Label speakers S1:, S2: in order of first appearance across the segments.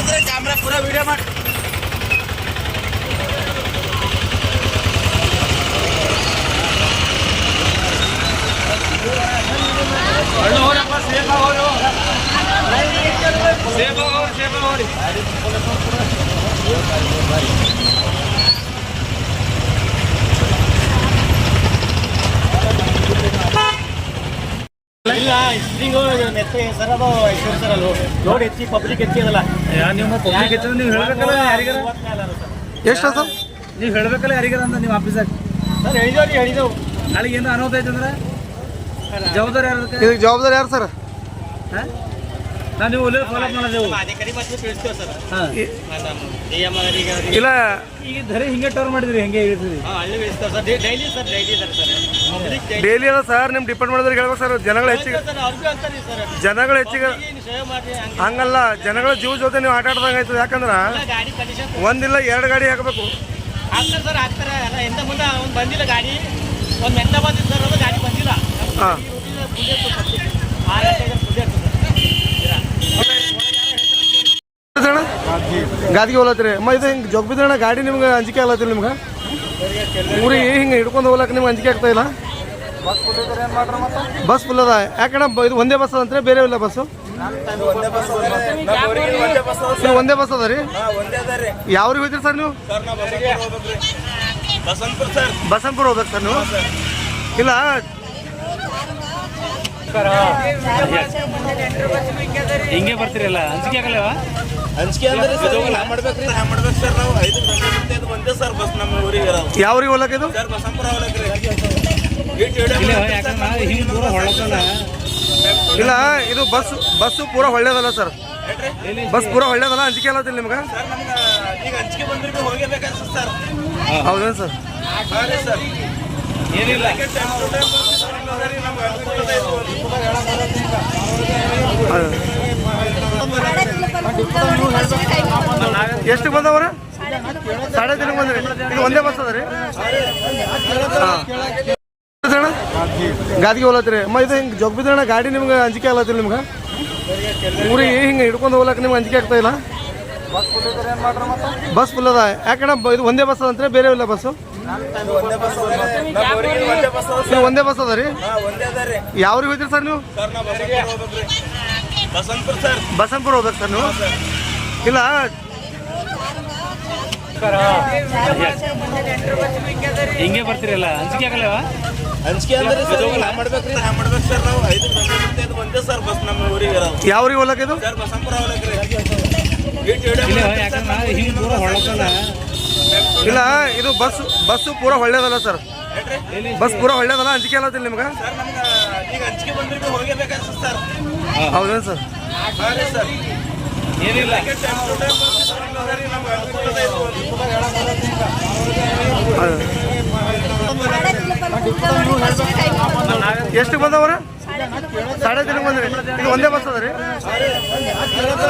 S1: ઉતરે કેમેરા પૂરા સેવા સેવા ಇಲ್ಲ ಸ್ಪ್ರಿಂಗು ನೆತ್ತೆ ಸರ್ ಅದು ಐಶ್ವರ್ಯ ಸರ್ ಅದು ನೋಡಿ ಹೆಚ್ಚಿ ಪಬ್ಲಿಕ್ ಹೆಚ್ಚಿ ಅದಲ್ಲ
S2: ನಿಮ್ಮ ಪಬ್ಲಿಕ್ ಹೆಚ್ಚು ನೀವು ಹೇಳ್ಬೇಕಲ್ಲ ಯಾರಿಗಾರ?
S3: ಎಷ್ಟು ಸರ್
S2: ನೀವು ಹೇಳ್ಬೇಕಲ್ಲ ಯಾರಿಗಾರ ಅಂತ ನೀವು ಆಫೀಸಾಗ
S1: ಸರ್ ಹೇಳಿದವ್ರಿ ಹೇಳಿದೆವು.
S2: ನಾಳೆಗೆ ಏನು ಅನಾಹುತ ಐತಂದ್ರೆ ಅಂದ್ರೆ? ಜವಾಬ್ದಾರಿ ಯಾರು
S3: ಇದಕ್ಕೆ ಜವಾಬ್ದಾರಿ ಯಾರು ಸರ್
S2: ನಾನು ನೀವು ಒಳ್ಳೆ ಫಾಲೋ ಮಾಡೋದೆವು
S1: ಅಧಿಕಾರಿ ಬಂದು ತಿಳಿಸ್ತೇವೆ ಸರ್.
S2: ಹಾಂ.
S1: ಡಿ ಎಂ
S3: ಇಲ್ಲ.
S2: ಈಗ ಧರೆ ಹಿಂಗೆ ಟವರ್ ಮಾಡಿದ್ರಿ ಹೆಂಗೆ ಇರ್ತದೆ
S1: ಹಾಂ ಹಳ್ಳಿ ಬೆಳೆಸ್ತೇವೆ sir. Daily sir daily sir sir.
S3: Daily ಅದ ಸರ್ ನಿಮ್ಮ ಡಿಪೆಂಡ್ ಮಾಡಿದ್ರೆ ಹೇಳ್ಬೇಕು ಸರ್ ಜನಗಳು ಹೆಚ್ಚಿಗೆ ಜನಗಳು ಹೆಚ್ಚಿಗೆ ಹಂಗಲ್ಲ ಜನಗಳ ಜೀವ ಜೊತೆ ನೀವು ಆಟ ಆಡ್ದಂಗೆ ಆಯ್ತದೆ ಯಾಕಂದ್ರೆ ಒಂದಿಲ್ಲ ಎರಡು ಗಾಡಿ ಹಾಕಬೇಕು.
S1: ಸರ್ ಹಾಕ್ತಾರೆ ಅಲ್ಲ ಎಂತ ಮುಂದೆ ಅವ್ನು ಬಂದಿಲ್ಲ ಗಾಡಿ. ಒಂದು ಸರ್ ಅದು ಗಾಡಿ ಬಂದಿಲ್ಲ.
S3: ಹಾಂ. ಗಾದಿಗೆ ಹೋಲತ್ರಿ ಅಮ್ಮ, ಇದು ಹಿಂಗೆ ಜೋಗ ಬಿದ್ದಣ್ಣ ಗಾಡಿ ನಿಮ್ಗೆ ಅಂಜಿಕೆ ಆಗಲತ್ತಿಲ್ಲ ನಿಮ್ಗೆ? ಊರಿಗೆ ಹಿಂಗೆ ಹಿಡ್ಕೊಂಡು ಹೋಗ್ಲಕ್ಕೆ ನಿಮ್ಗೆ ಅಂಜಿಕೆ ಆಗ್ತಾ ಇಲ್ಲ? ಬಸ್ ಫುಲ್ ಅದ. ಯಾಕಣ್ಣ ಇದು ಒಂದೇ ಬಸ್ ಅದಂತ್ರಿ ಬೇರೆ ಇಲ್ಲ ಬಸ್ಸು? ಒಂದೇ ಬಸ್ ಅದ ರೀ? ಯಾವ್ರಿಗೆ ಹೋಯ್ತೀರಿ ಸರ್ ನೀವು? ಬಸಂಪುರ ಹೋಗ್ಬೇಕು ಸರ್ ನೀವು? ಇಲ್ಲ
S2: ಹಿಂಗೆ ಬರ್ತಿರಲ್ಲ? ಅಂಜಿಕೆ ಆಗಲ್ಲವಾ
S4: ಅಂಜಿಕೆ ಅಂದ್ರೆ ಸರ್ ಮಾಡ್ಬೇಕ್ರಿ ಮಾಡ್ಬೇಕು ಸರ್ ನಾವು ಐದು ಗಂಟೆ ಇದು ಒಂದೇ ಸರ್ ಬಸ್ ನಮ್ಮ ಊರಿಗೆ ಯಾವ
S3: ಊರಿಗೆ ಹೋಗ್ಲಕ್ಕ ಇದು?
S4: ಸರ್ ಬಸಂಪುರ
S2: ಇಲ್ಲ ಯಾಕಂದ್ರೆ ಹಿಂಗೆ ದೂರ ಹೊಳಕಲ್ಲ
S3: ಇಲ್ಲ ಇದು ಬಸ್ ಬಸ್ಸು ಪೂರ ಒಳ್ಳೇದಲ್ಲ ಸರ್. ಬಸ್ ಪೂರ ಒಳ್ಳೇದಲ್ಲ ಅಂಜಿಕೆ ಆಗಲತ್ತಿಲ್ಲ ನಿಮ್ಗೆ?
S4: ಸರ್ ನಮ್ಗೆ ಈಗ ಅಂಜಿಕೆ ಬಂದ್ರೆ ಬಿ ಸರ್.
S3: ಹೌದೇನು ಸರ್.
S2: ಏನಿಲ್ಲ.
S4: ಟೈಮ್ ಟು ಟೈಮ್ ನಮ್ಗೆ ಅನುಕೂಲ ಐತೆ.
S3: ಎಷ್ಟು ಬಂದವ್ರ? ಸಾಡೆ ದಿನ ಬಂದ್ರಿ. ಇದು ಒಂದೇ ಬಸ್ ಅದ ರೀ? ಗಾದಿಗೆ ಹೋಲತ್ರಿ ಅಮ್ಮ ಇದು ಹಿಂಗೆ ಜೊಗ್ ಬಿದ್ದಣ್ಣ ಗಾಡಿ ನಿಮ್ಗೆ ಅಂಜಿಕೆ ಆಗ್ಲತ್ರಿ ನಿಮ್ಗೆ? ಊರಿಗೆ ಹಿಂಗೆ ಹಿಡ್ಕೊಂಡು ಹೋಗ್ಲಕ್ ನಿಮ್ಗೆ ಅಂಜಿಕೆ ಆಗ್ತಾ ಇಲ್ಲ? ಬಸ್ ಫುಲ್ ಅದ. ಯಾಕಣ್ಣ ಬ- ಇದು ಒಂದೇ ಬಸ್ ಅದಂತ್ರಿ ಬೇರೆ ಇಲ್ಲ ಬಸ್ಸು? ನೀವು ಒಂದೇ ಬಸ್ ಅದ ರೀ?
S4: ಹಾಂ ಒಂದೇ ಅದ ರೀ
S3: ಯಾವ್ರಿಗೆ ಹೋಯ್ತೀರಿ ಸರ್ ನೀವು?
S4: ಬಸಂಪುರ ಹೋಗ್ಬೇಕ್ರಿ ಬಸಂಪುರ ಸರ್
S3: ಬಸಂಪುರ ಹೋಗ್ಬೇಕು ಸರ್ ನೀವು? ಇಲ್ಲ.
S2: ಹಿಂಗೆ ಬರ್ತೀರಲ್ಲ? ಅಂಜಿಕೆ ಆಗಲ್ಲವ
S4: ಅಂಜಿಕೆ ಅಂದ್ರೆ ಸರ್ ಹ್ಯಾಂಗ್ ಮಾಡ್ಬೇಕ್ರಿ ಹ್ಯಾಂಗ್ ಮಾಡ್ಬೇಕು ಸರ್ ನಾವು ಐದು ಒಂದೇ ಸರ್ ಬಸ್ ನಮ್ಮ ಊರಿಗೆ
S3: ಯಾವ ಹೋಗ್ಲಕ್ಕ ಇದು?
S4: ಸರ್ ಬಸಂಪುರ ಹೋಗ್ಲಕ್ರಿ ಗೇಟ್ ಹಿಡಿಯೋ
S2: ಇಲ್ಲ ಯಾಕಂದ್ರೆ ಹಿಂಗೆ ದೂರ ಹೊಳಕಲ್ಲ
S3: ಇಲ್ಲ ಇದು ಬಸ್ ಬಸ್ಸು ಪೂರ ಒಳ್ಳೇದಲ್ಲ ಸರ್. ಬಸ್ ಪೂರ ಒಳ್ಳೇದಲ್ಲ ಅಂಜಿಕೆ ಆಗಲತ್ತಿಲ್ಲ ನಿಮ್ಗೆ? ಹೌದೇನು ಸರ್?
S4: ರೀ
S2: ಏನಿಲ್ಲ.
S3: ಎಷ್ಟು ಬಂದವ್ರ? ಸಾಡೆ ದಿನ ಬಂದ್ರಿ? ಇದು ಒಂದೇ ಬಸ್ ಅದ ರೀ?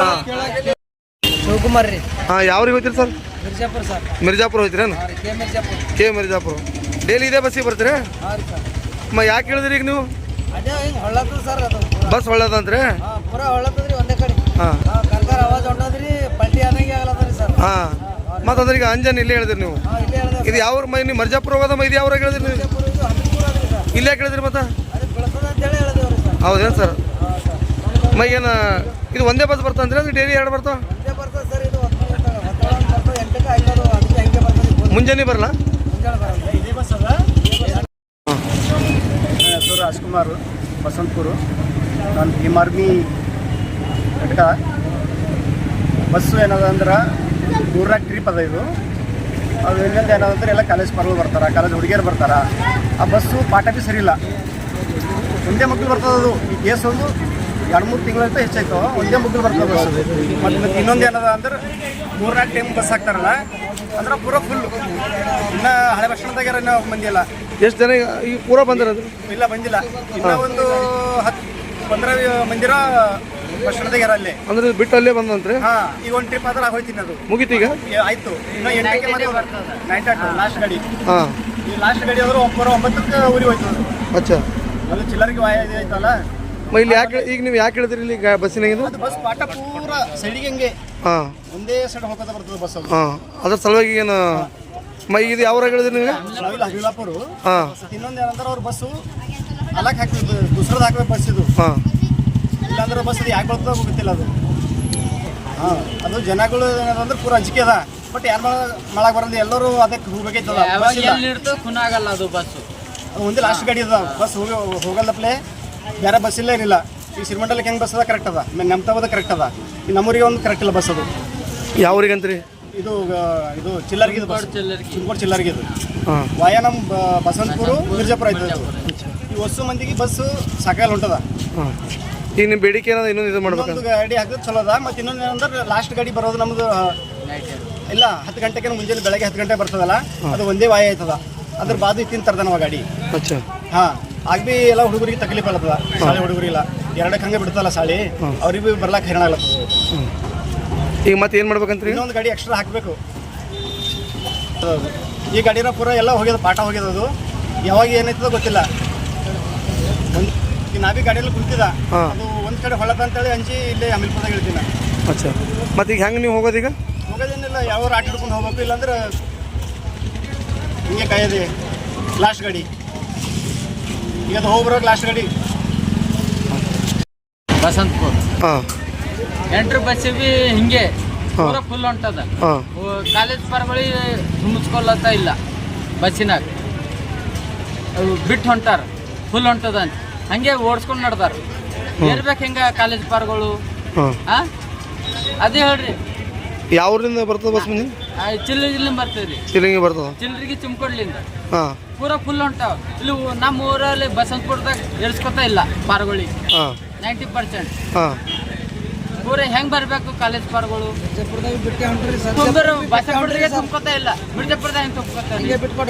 S3: ಹಾಂ
S5: ಶಿವಕುಮಾರ್ ರೀ.
S3: ಹಾಂ ಯಾವ್ರಿ ಹೋಯ್ತೀರಿ sir?
S5: Mirzapur sir.
S3: Mirzapur ಹೋಯ್ತಿರೇನು
S5: K Mirzapur.
S3: K Mirzapur. Daily ಇದೇ ಬಸ್ಸಿಗೆ ಬರ್ತೀರಾ? ಮ ಯಾಕೆ ಹೇಳಿದ್ರಿ ಈಗ ನೀವು?
S5: ಅದೇ ಹಿಂಗೆ ಹೊಳ್ಳತ್ತದ ಸರ್ ಅದು
S3: ಬಸ್ ಒಳ್ಳೇದಂತ್ರಿ
S5: ಹಾಂ ಪೂರ ಹೊಳ್ಳತ್ತದ್ರಿ ಒಂದೇ ಕಡೆ.
S3: ಹಾಂ.
S5: ಹಾಂ ಕರ್ಕರ ಆವಾಜ್ ಹೊಂಟದ್ರಿ ಪಲ್ಟಿ ಆದಂಗೆ ಆಗ್ಲತ್ತದ್ರಿ ಸರ್.
S3: ಹಾಂ. ಮತ್ತು ಅಂದ್ರೆ ಈಗ ಅಂಜನ್ ಇಲ್ಲೇ ಹೇಳಿದ್ರಿ ನೀವು? ಇದು ಯಾವ ಮೈ ನೀವು ಮರ್ಜಾಪುರ ಹೋಗೋದ ಇದು ಯಾವ ಹೇಳಿದ್ರಿ ನೀವು?
S5: ಅದ್ರಿ
S3: ಇಲ್ಲೇ ಕೇಳಿದ್ರಿ ಮತ್ತೆ? ಹೌದೇನು ಸರ್?
S5: ಹಾಂ
S3: ಮೈ ಏನು ಇದು ಒಂದೇ ಬಸ್ ಬರ್ತಂದ್ರೆ ಅದು ಡೈಲಿ ಎರಡು ಬರ್ತಾವ
S5: ಒಂದೇ ಬರ್ತದೆ ಸರ್ ಇದು ಹೊತ್ತು ಹೊತ್ತೊಳಗೆ ಬರ್ತದೆ ಎಂಟಕ್ಕೆ ಐನೂರು ಅದಕ್ಕೆ ಹಂಗೆ ಬರ್ತದೆ
S3: ಮುಂಜಾನೆ ಬರಲ್ಲ?
S6: ಹೆಸರು ರಾಜ್ಕುಮಾರ್ ಬಸಂತಪುರ. ನಾನು ಭೀಮ್ ಆರ್ಮಿ ಘಟಕ. ಬಸ್ಸು ಏನದ ಅಂದ್ರೆ ಮೂರ್ನಾಲ್ಕು ಟ್ರಿಪ್ ಅದ ಇದು. ಅದು ಇನ್ನೊಂದು ಏನದಂದ್ರೆ ಎಲ್ಲ ಕಾಲೇಜ್ ಪರ್ವ ಬರ್ತಾರೆ ಕಾಲೇಜ್ ಹುಡುಗಿಯರು ಬರ್ತಾರೆ. ಆ ಬಸ್ಸು ಪಾಠ ಬಿ ಸರಿ ಇಲ್ಲ. ಒಂದೇ ಮಕ್ಕಳು ಬರ್ತದೆ ಅದು. ಈ ಕೇಸ್ ಒಂದು ಎರಡು ಮೂರು ತಿಂಗಳಿಂದ ಹೆಚ್ಚಾಯ್ತು. ಒಂದೇ ಮಕ್ಕಳು ಬರ್ತದೆ ಬಸ್ ಮತ್ತು ಮತ್ತೆ ಇನ್ನೊಂದು ಏನದ ಅಂದ್ರೆ ಮೂರ್ನಾಲ್ಕು ಟೈಮ್ ಬಸ್ ಹಾಕ್ತಾರಲ್ಲ ಅಂದ್ರೆ ಪೂರ ಫುಲ್ ಇನ್ನು ಹಳೆ ಬಸ್ ಸ್ಟ್ಯಾಂಡ್ದಾಗ್ಯಾರ ಇನ್ನೂ ಮಂದಿ
S3: ಎಷ್ಟು ಜನ ಈಗ ಈಗ ಪೂರ ಬಂದಿರೋದು?
S6: ಇಲ್ಲ ಬಂದಿಲ್ಲ. ಇನ್ನ ಒಂದು ಹತ್ತು ಪಂದ್ರ ಮಂದಿರ ಬಸ್ ಸ್ಟ್ಯಾಂಡ್ದಾಗ ಅಲ್ಲಿ.
S3: ಅಂದ್ರೆ ಇದು ಬಿಟ್ಟು ಅಲ್ಲೇ ಬಂದಂತ್ರಿ
S6: ಹಾ ಈಗ ಒಂದು ಟ್ರಿಪ್ ಆದ್ರೆ ಹೋಯ್ತೀನಿ ಅದು
S3: ಮುಗೀತು ಈಗ?
S6: ಏ, ಆಯ್ತು. ಇನ್ನ ಎಂಟಕ್ಕೆ ಮತ್ತೆ ನೈಟ್ ಆಟ ಲಾಸ್ಟ್ ಗಾಡಿ.
S3: ಹಾಂ.
S6: ಈ ಲಾಸ್ಟ್ ಗಾಡಿ ಆದ್ರೆ ಒಂಬರ ಒಂಬತ್ತಕ್ಕೆ ಊರಿಗೆ ಹೋಯ್ತು ಅದು.
S3: ಅಚ್ಚಾ.
S6: ಅದು ಚಿಲ್ಲರಿಗೆ ವಾಯ ಇದು ಆಯ್ತಲ್ಲ.
S3: ಮ ಇಲ್ಲಿ ಯಾಕೆ ಈಗ ನೀವು ಯಾಕೆ ಹೇಳಿದ್ರಿ ಇಲ್ಲಿ ಗಾ-
S6: ಅದು ಬಸ್ ಪಾಠ ಪೂರ ಸೈಡಿಗೆ ಹಂಗೆ.
S3: ಹಾಂ.
S6: ಒಂದೇ ಸೈಡ್ ಹೋಗ್ತಾ ಬರ್ತದೆ ಬಸ್ ಅದು
S3: ಹಾಂ. ಅದ್ರ ಸಲುವಾಗಿ ಏನು ಮೈ ಇದು ಯಾವ ಹೇಳಿದ್ರಿ ನಿಮಗೆ
S6: ನಾವಿಲ್ಲ ಹರಿಲಾಪುರು
S3: ಹಾಂ.
S6: ಇನ್ನೊಂದು ಏನಂದ್ರೆ ಅವ್ರ ಬಸ್ಸು ಅಲಕ್ ಹಾಕ್ಬೇಕು ದುಸರದ್ ಹಾಕ್ಬೇಕು ಬಸ್ ಇದು.
S3: ಹಾಂ.
S6: ಇಲ್ಲಾಂದ್ರೆ ಬಸ್ ಅದು ಯಾಕೆ ಬರ್ತದೆ ಗೊತ್ತಿಲ್ಲ ಅದು. ಹಾಂ. ಅದು ಜನಗಳು ಏನಂದ್ರೆ ಪೂರ ಅಂಜಿಕೆ ಅದ. ಬಟ್ ಯಾರು ಮಳಗೆ ಬರಲ್ಲ ಎಲ್ಲರೂ ಅದಕ್ಕೆ ಹೋಗ್ಬೇಕೈತದ ಬಸ್ ಇಲ್ಲ.
S5: ಖುನಾಗಲ್ಲ ಅದು ಬಸ್ಸು
S6: ಅದು ಒಂದೇ ಲಾಸ್ಟ್ ಗಾಡಿ ಅದ. ಬಸ್ ಹೋಗಿ ಹೋಗಲ್ಲಪ್ಲೆ. ಬೇರೆ ಬಸ್ ಇಲ್ಲ ಏನಿಲ್ಲ. ಈ ಸಿರಿಮಂಡಲಕ್ಕೆ ಹೆಂಗೆ ಬಸ್ ಅದ ಕರೆಕ್ಟ್ ಅದ? ಆಮೇಲೆ ನಮ್ಮ ತಗೋದ ಕರೆಕ್ಟ್ ಅದ. ಈ ನಮ್ಮೂರಿಗೆ ಒಂದು ಕರೆಕ್ಟ್ ಇಲ್ಲ ಬಸ್ ಅದು
S3: ಯಾವ ಊರಿಗಂತ್ರಿ
S6: ಇದು ಆ, ಇದು ಚಿಲ್ಲರ್ಗಿದು ಬಸ್. ಚಿಲ್ಕೋಡ್ ಚಿಲ್ಲರ್ಗಿದು.
S3: ಹಾಂ.
S6: ವಾಯ ನಮ್ಮ ಬಸವಂತಪುರು ಮಿರ್ಜಾಪುರ ಆಯ್ತು ಇದು. ಈ ಹೊಸ ಮಂದಿಗೆ ಬಸ್ಸು ಸಾಕಾಗಲ್ಲ ಹೊಂಟದ.
S3: ಹಾಂ. ಈಗ ನಿಮ್ಮ ಬೇಡಿಕೆ ಏನಾದ್ರು ಇನ್ನೊಂದು ಇದು ಮಾಡ್ಬೇಕು?
S6: ಇನ್ನೊಂದು ಗಾಡಿ ಹಾಕಿದ್ರೆ ಚಲೋ ಅದ. ಮತ್ತು ಇನ್ನೊಂದು ಏನಂದ್ರೆ ಲಾಸ್ಟ್ ಗಾಡಿ ಬರೋದು ನಮ್ದು ಆ, ಇಲ್ಲ ಹತ್ತು ಗಂಟೆಗೆ ಮುಂಜಾನೆ ಬೆಳಗ್ಗೆ ಹತ್ತು ಗಂಟೆ ಬರ್ತದಲ್ಲ? ಅದು ಒಂದೇ ವಾಯ ಆಯ್ತದ. ಅದ್ರ ಬಾದು ಇತ್ತಿನ ತರ್ದ ನಾವು ಗಾಡಿ.
S3: ಅಚ್ಚಾ.
S6: ಹಾಂ. ಆಗ ಬಿ ಎಲ್ಲ ಹುಡುಗರಿಗೆ ತಕಲೀಫ್ ಅಲ್ಲದ ಶಾಲೆ ಹುಡುಗರಿಲ್ಲ ಎರಡಕ್ಕೆ ಹಂಗೆ ಬಿಡ್ತಲ್ಲ ಶಾಲೆ ಅವ್ರಿಗೆ ಭೀ ಬರ್ಲಾಕ ಹೈರಾಣ ಆಗ್ಲತ್ತದ.
S3: ಈಗ ಮತ್ತೆ ಏನು ಮಾಡ್ಬೇಕಂತ್ರಿ?
S6: ಇನ್ನೊಂದು ಗಾಡಿ ಎಕ್ಸ್ಟ್ರಾ ಹಾಕಬೇಕು. ಈ ಗಾಡಿನ ಪೂರ ಎಲ್ಲ ಹೋಗ್ಯದ ಪಾಠ ಹೋಗ್ಯದ ಅದು. ಯಾವಾಗ ಏನಾಯ್ತದ ಗೊತ್ತಿಲ್ಲ. ಒಂದು ಈ ನಾವೀ ಗಾಡಿಯಲ್ಲಿ ಕುಂತಿದ.
S3: ಹಾ.
S6: ಅದು ಒಂದು ಕಡೆ ಹೊಳತ ಅಂತೇಳಿ ಅಂಜಿ ಇಲ್ಲಿ ಅಮಿಲ್ಪುರದಾಗ ಇಳ್ತೀನಿ.
S3: ಅಚ್ಚಾ. ಮತ್ತೆ ಈಗ ಹೆಂಗೆ ನೀವು ಹೋಗೋದು ಈಗ?
S6: ಹೋಗೋದೇನಿಲ್ಲ ಯಾವ ಆಟ ಹಿಡ್ಕೊಂಡು ಹೋಗ್ಬೇಕು ಇಲ್ಲಾಂದ್ರೆ ಹಿಂಗೆ ಕಾಯೋದೆ. ಲಾಸ್ಟ್ ಗಾಡಿ. ಈಗ ಅದು ಹೋಗಿ ಬರೋಕೆ ಲಾಸ್ಟ್ ಗಾಡಿ.
S5: ಬಸಂತಪುರ.
S3: ಹಾಂ.
S5: ಬಸ್ ಬಸ್ಸಿಗೆ ಹಿಂಗೆ ಪೂರ ಫುಲ್ ಹೊಂಟದ.
S3: ಹಾಂ.
S5: ಕಾಲೇಜ್ ಪರಗಳಿ ಹುಮ್ಮಿಸ್ಕೊಳ್ಳತ್ತ ಇಲ್ಲ ಬಸ್ಸಿನಾಗ. ಬಿಟ್ಟು ಹೊಂಟಾರ ಫುಲ್ ಹೊಂಟದ ಅಂತ. ಹಂಗೆ ಓಡಿಸ್ಕೊಂಡು ನಡ್ದಾರ. ಏರ್ಬೇಕು ಹಿಂಗ ಕಾಲೇಜ್ ಪಾರ್ಗಳು?
S3: ಹಾಂ.
S5: ಅದೇ ಹೇಳ್ರಿ.
S3: ಯಾವ್ರಿಂದ ಬರ್ತದ ಬಸ್ ಮುಂದೆ
S5: ಆ, ಚಿಲ್ರಿ ಬರ್ತದ ಬರ್ತೀವ್ರಿ
S3: ಶಿಲಿಂಗಿ ಬರ್ತದೆ?
S5: ಚಿಲ್ರಿಗೆ ಚಿಮ್ಕೊಡ್ಲಿಂದ.
S3: ಹಾಂ.
S5: ಪೂರ ಫುಲ್ ಹೊಂಟಾವ. ಇಲ್ಲಿ ನಮ್ಮ ಊರಲ್ಲಿ ಬಸಂತಪುರದಾಗ ಇಳಿಸ್ಕೊತಾ ಇಲ್ಲ ಪಾರ್ಗಳಿಗೆ.
S3: ಹಾಂ.
S5: Ninety percent.
S3: ಹಾಂ.
S5: ಪೂರ ಹೆಂಗ್ ಬರಬೇಕು ಕಾಲೇಜ್ ಪಾರ್ಗಳು
S2: ಬಿಟ್ಟು
S5: ಬಸಂತಪುರದಾಗೆ ತುಂಬ್ಕೊತಾ ಇಲ್ಲ. ಬಿಜಾಪುರದಾಗ ಹೆಂಗ್ ತುಂಬ್ಕೊತಾ
S2: ಹಂಗೆ ಬಿಟ್ಕೊಟ್ಟು